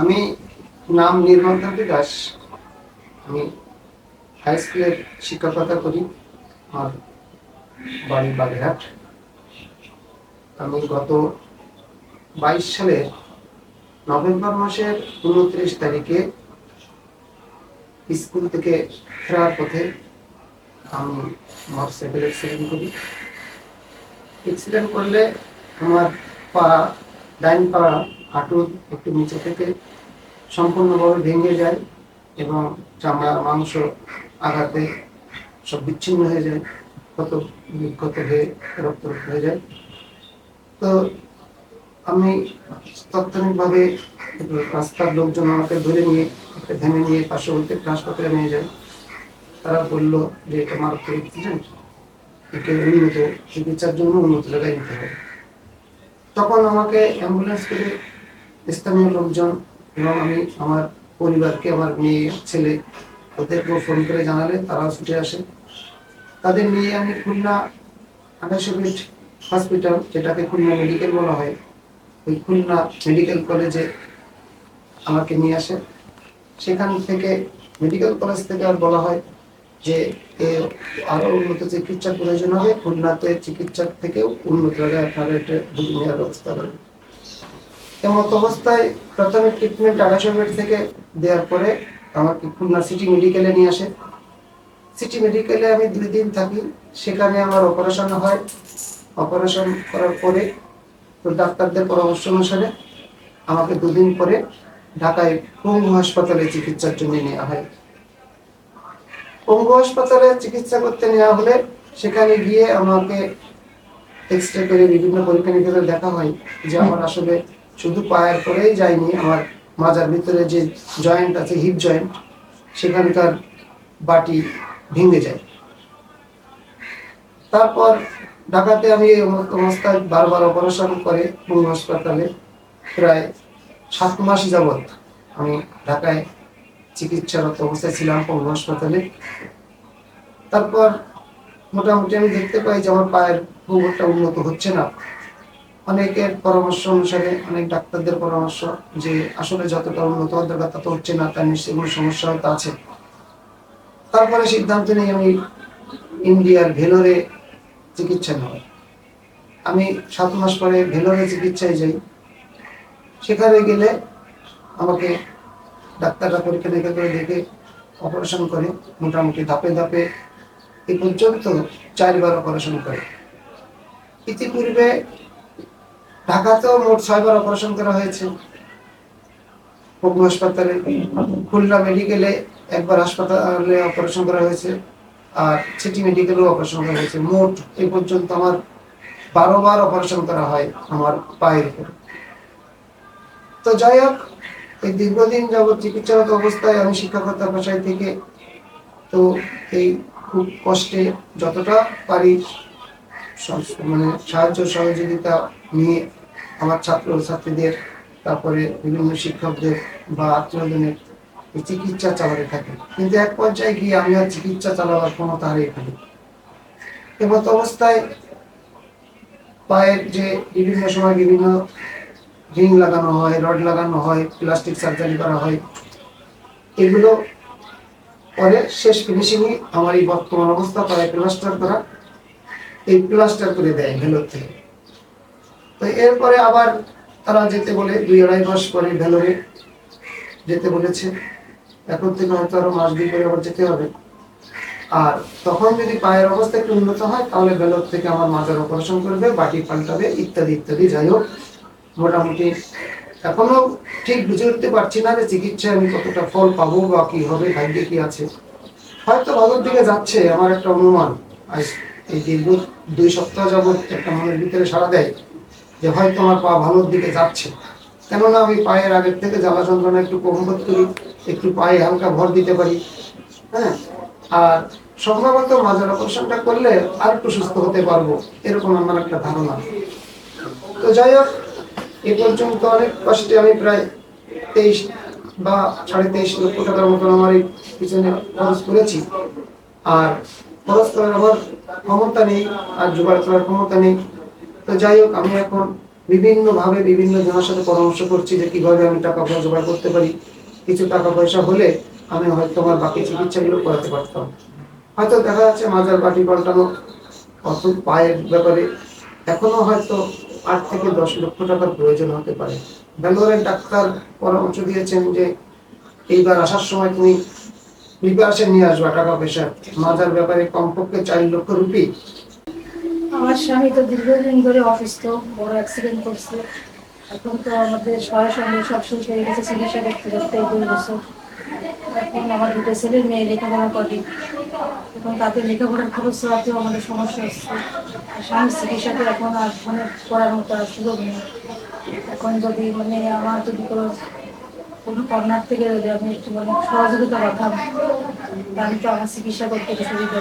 আমি নাম নির্মল কান্তি দাস। আমি হাই স্কুলের শিক্ষকতা করি। আমার বাড়ি বাগেরহাট। আমি গত বাইশ সালের নভেম্বর মাসের উনত্রিশ তারিখে স্কুল থেকে ফেরার পথে আমি মোটরসাইকেল অ্যাক্সিডেন্ট করি। অ্যাক্সিডেন্ট করলে আমার পা, ডাইন পা হাঁটুর একটু নিচে থেকে সম্পূর্ণভাবে ভেঙে যায় এবং চামড়া, মাংস আঘাতে সব বিচ্ছিন্ন হয়ে যায়, ক্ষত বিক্ষত হয়ে রক্ত হয়ে যায়। তো আমি তাৎক্ষণিকভাবে রাস্তার লোকজন আমাকে ধরে নিয়ে, একটা ভ্যানে নিয়ে পার্শ্ববর্তী একটা হাসপাতালে নিয়ে যায়। তারা বলল যে এটা মারাত্মক একে উন্নত চিকিৎসার জন্য উন্নত জায়গায় নিতে হবে। তখন আমাকে অ্যাম্বুলেন্স করে স্থানীয় লোকজন এবং আমি আমার পরিবারকে, আমার মেয়ে, ছেলে, ওদেরকেও ফোন করে জানালে তারাও ছুটে আসে। তাদের নিয়ে আমি খুলনা আঠাশো বেড হসপিটাল যেটাকে খুলনা মেডিকেল বলা হয়, ওই খুলনা মেডিকেল কলেজে আমাকে নিয়ে আসে। সেখান থেকে মেডিকেল কলেজ থেকে আর বলা হয় যে এর আরও উন্নত চিকিৎসার প্রয়োজন হবে। খুলনাতে চিকিৎসার থেকেও উন্নত জায়গায় আপনার এটা নেওয়ার ব্যবস্থা করবে এমত অবস্থায় প্রথমে ট্রিটমেন্ট আড়াইশো থেকে দেওয়ার পরে আমাকে খুলনা সিটি মেডিকেলে নিয়ে আসে। সিটি মেডিকেলে আমি দুই দিন থাকি, সেখানে আমার অপারেশন হয়। অপারেশন করার পরে ডাক্তারদের পরামর্শ অনুসারে আমাকে দুদিন পরে ঢাকায় পঙ্গু হাসপাতালে চিকিৎসার জন্য নেওয়া হয়। পঙ্গু হাসপাতালে চিকিৎসা করতে নেওয়া হলে সেখানে গিয়ে আমাকে এক্স রে করে বিভিন্ন পরীক্ষা নিরীক্ষা দেখা হয় যে আমার আসলে শুধু পায়ের পরেই যায়নি, আমার মাজার ভিতরে যে জয়েন্ট আছে হিপ জয়েন্ট সেখানকার বাটি ভেঙে যায়। তারপর ঢাকাতে আমি অবস্থায় বারবার অপারেশন করে পঙ্গু হাসপাতালে প্রায় সাত মাস যাবৎ আমি ঢাকায় চিকিৎসারত অবস্থায় ছিলাম পঙ্গু হাসপাতালে। তারপর মোটামুটি আমি দেখতে পাই যে আমার পায়ের একটা উন্নত হচ্ছে না। অনেকের পরামর্শ অনুসারে, অনেক ডাক্তারদের পরামর্শ যে আসলে যতটা উন্নত হওয়ার দরকার তত হচ্ছে না, তার নিশ্চয়ই কোনো সমস্যা হয়তো আছে। তারপরে সিদ্ধান্ত নিই আমি ইন্ডিয়ার ভেলোরে চিকিৎসা নেওয়ার আমি সাত মাস পরে ভেলোরে চিকিৎসায় যাই। সেখানে গেলে আমাকে ডাক্তাররা পরীক্ষা নিরীক্ষা করে দেখে, অপারেশন করে, মোটামুটি ধাপে ধাপে এ পর্যন্ত চারবার অপারেশন করে। ইতিপূর্বে ঢাকাতেও মোট ছয়বার অপারেশন করা হয়েছে। পঙ্গু হাসপাতালে, খুলনা মেডিকেলে একবার হাসপাতালে অপারেশন করা হয়েছে আর সিটি মেডিকেলেও অপারেশন করা হয়েছে। মোট এই পর্যন্ত আমার বারো বার অপারেশন করা হয় আমার পায়ের উপর। তো যাই হোক, এই দীর্ঘদিন যাবৎ চিকিৎসারত অবস্থায় আমি শিক্ষকতা পেশায় থেকে তো এই খুব কষ্টে যতটা পারি মানে সাহায্য সহযোগিতা নিয়ে আমার ছাত্র ছাত্রীদের, তারপরে বিভিন্ন শিক্ষকদের বা আত্মীয়জনের চিকিৎসা চালাতে থাকি। কিন্তু এক পর্যায়ে গিয়ে আমি আর চিকিৎসা চালাবার ক্ষমতা হারিয়ে ফেলি এমত অবস্থায় পায়ের যে বিভিন্ন সময় বিভিন্ন রিং লাগানো হয়, রড লাগানো হয়, প্লাস্টিক সার্জারি করা হয়, এগুলো পরে শেষ ফিনিশিংই আমার এই বর্তমান অবস্থা পায়ে প্লাস্টার করা এই প্লাস্টার করে দেয় ভেলোর থেকে। তো এরপরে আবার তারা যেতে বলে দুই আড়াই মাস পরে ভেলোরে যেতে বলেছে। এখন থেকে হয়তো আরও মাস দুই পরে আবার যেতে হবে। আর তখন যদি পায়ের অবস্থা একটু উন্নত হয়, তাহলে ভেলোর থেকে আমার মাজার অপারেশন করবে, বাটি পাল্টাবে, ইত্যাদি ইত্যাদি। যাই হোক, মোটামুটি এখনও ঠিক বুঝে উঠতে পারছি না যে চিকিৎসায় আমি কতটা ফল পাবো বা কি হবে, ভাগ্যে কি আছে। হয়তো ভালোর দিকে যাচ্ছে, আমার একটা অনুমান। এই দীর্ঘ দুই সপ্তাহ যাবত একটা মনের ভিতরে সাড়া দেয় যে হয়তো আমার পা ভালোর দিকে যাচ্ছে। কেননা আমি পায়ের আগের থেকে জ্বালা যন্ত্রণা একটু কম বোধ করি, একটু পায়ে হালকা ভর দিতে পারি হ্যাঁ? আর সম্ভবত মাজার অপারেশনটা করলে আর একটু সুস্থ হতে পারব, এরকম আমার একটা ধারণা। তো যাই হোক, এ পর্যন্ত অনেক কষ্টে আমি প্রায় তেইশ বা সাড়ে তেইশ লক্ষ টাকার মতন আমার এই পিছনে খরচ করেছি। আর খরচ করার আমার ক্ষমতা নেই, আর জোগাড় করার ক্ষমতা নেই। তো যাই হোক, আমি এখন বিভিন্নভাবে বিভিন্ন জনের সাথে পরামর্শ করছি যে কীভাবে আমি টাকা পয়সা জোগাড় করতে পারি। কিছু টাকা পয়সা হলে আমি হয়তো আমার বাকি চিকিৎসাগুলো করাতে পারতাম। হয়তো দেখা যাচ্ছে মাজার পাটি পাল্টানো অত পায়ের ব্যাপারে। এখনও হয়তো আট থেকে দশ লক্ষ টাকার প্রয়োজন হতে পারে। ব্যাঙ্গালোরের ডাক্তার পরামর্শ দিয়েছেন যে এইবার আসার সময় তুমি প্রিপারেশন নিয়ে আসবা, টাকা পয়সা। মাজার ব্যাপারে কমপক্ষে চার লক্ষ রুপি। আমার স্বামী তো দীর্ঘদিন ধরে অসুস্থ, বড় অ্যাক্সিডেন্ট করছে। এখন তো আমাদের সরাসরি সব শেষ হয়ে গেছে, চিকিৎসা করতে এই দুই বছর এখন আমার দুটো ছেলে, মেয়ে লেখাপড়া করে। এখন তাদের লেখাপড়ার খরচ চালাতেও আমাদের সমস্যা হচ্ছে। স্বামীর চিকিৎসাতে এখন আর মানে করার মতো আর সুযোগ নেই। এখন যদি মানে আমার যদি কোনো কোনো কর্নার থেকে যদি আপনি একটু সহযোগিতা কথা তাহলে তো আমার চিকিৎসা করতে সুবিধা